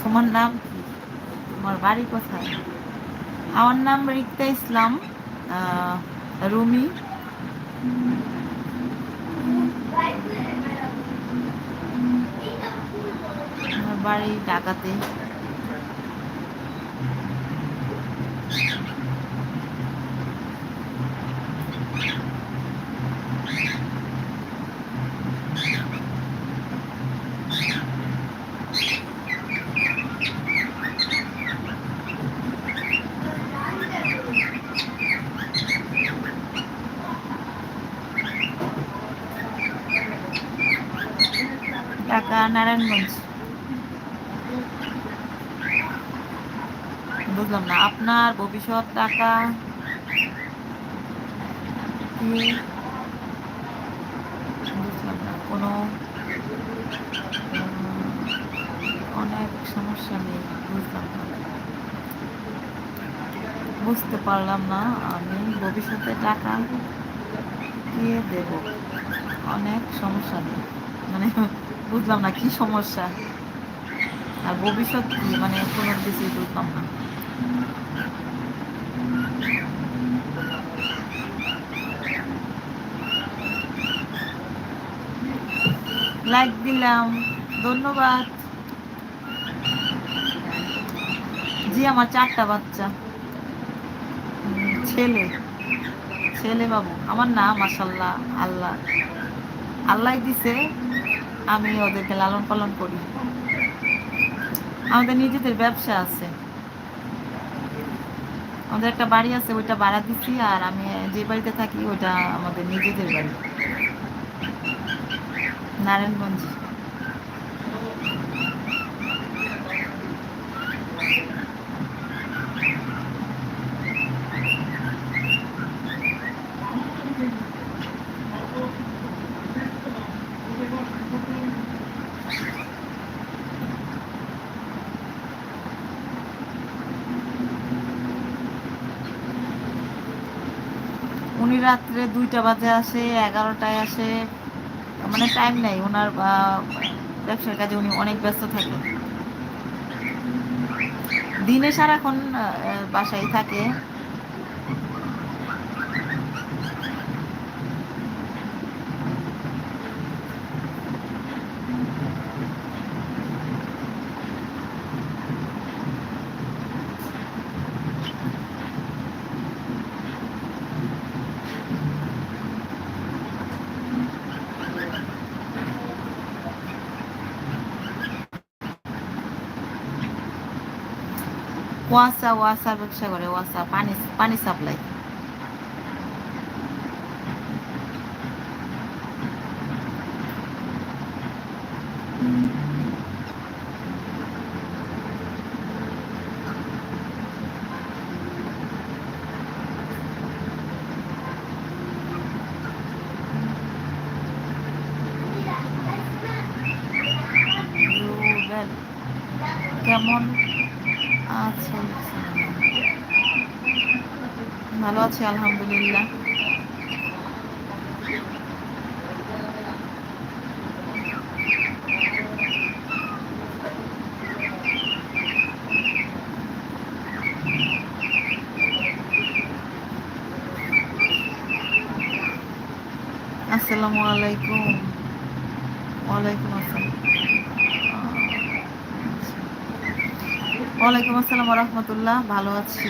তোমার নাম কি তোমার বাড়ি কোথায় আমার নাম রিক্তা ইসলাম রুমি আমার বাড়ি ঢাকাতে নারায়ণগঞ্জ। বুঝলাম না, আপনার ভবিষ্যৎ টাকা বুঝলাম না, কোনো অনেক সমস্যা নেই, বুঝলাম না। বুঝতে পারলাম না, আমি ভবিষ্যতে টাকা দিয়ে দেব? অনেক সমস্যা নেই মানে বুঝলাম না, কি সমস্যা? আর ভবিষ্যৎ কি? মানে কোনো কিছুই বুঝলাম না। লাইক দিলাম, ধন্যবাদ। জি, আমার চারটা বাচ্চা। ছেলে। ছেলে বাবু। আমার না মাসাল্লাহ আল্লাহ। আল্লাহ দিছে। আমি ওদেরকে লালন পালন করি। আমাদের নিজেদের ব্যবসা আছে। আমাদের একটা বাড়ি আছে, ওইটা ভাড়া দিছি আর আমি যে বাড়িতে থাকি ওইটা আমাদের নিজেদের বাড়ি। নারায়ণগঞ্জ। উনি রাত্রে দুইটা বাজে আসে, এগারোটায় আসে। মানে টাইম নেই ওনার ব্যবসার কাজে উনি অনেক ব্যস্ত থাকে। দিনে সারাক্ষণ বাসায় থাকে। ওয়াসা ওয়াসা ব্যবসা করে ওয়াসা পানি পানি সাপ্লাই কেমন আচ্ছা ভালো আছি আলহামদুলিল্লাহ। আসসালামু আলাইকুম। ওয়ালাইকুম আসসালাম। ওয়ালাইকুম আসসালাম রহমতুল্লাহ, ভালো আছি।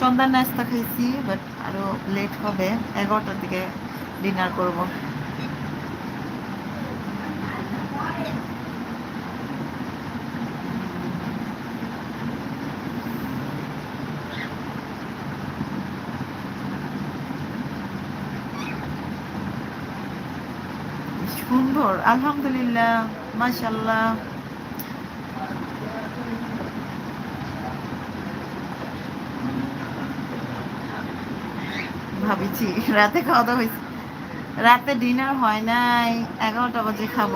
সন্ধ্যার নাস্তা খাইছি বাট আরও লেট হবে, এগারোটার দিকে ডিনার করব। সুন্দর আলহামদুলিল্লাহ মাশাল্লাহ ভাবিছি, রাতে খাওয়া দাওয়া হয়েছে। রাতে ডিনার হয় নাই, এগারোটা বাজে খাব।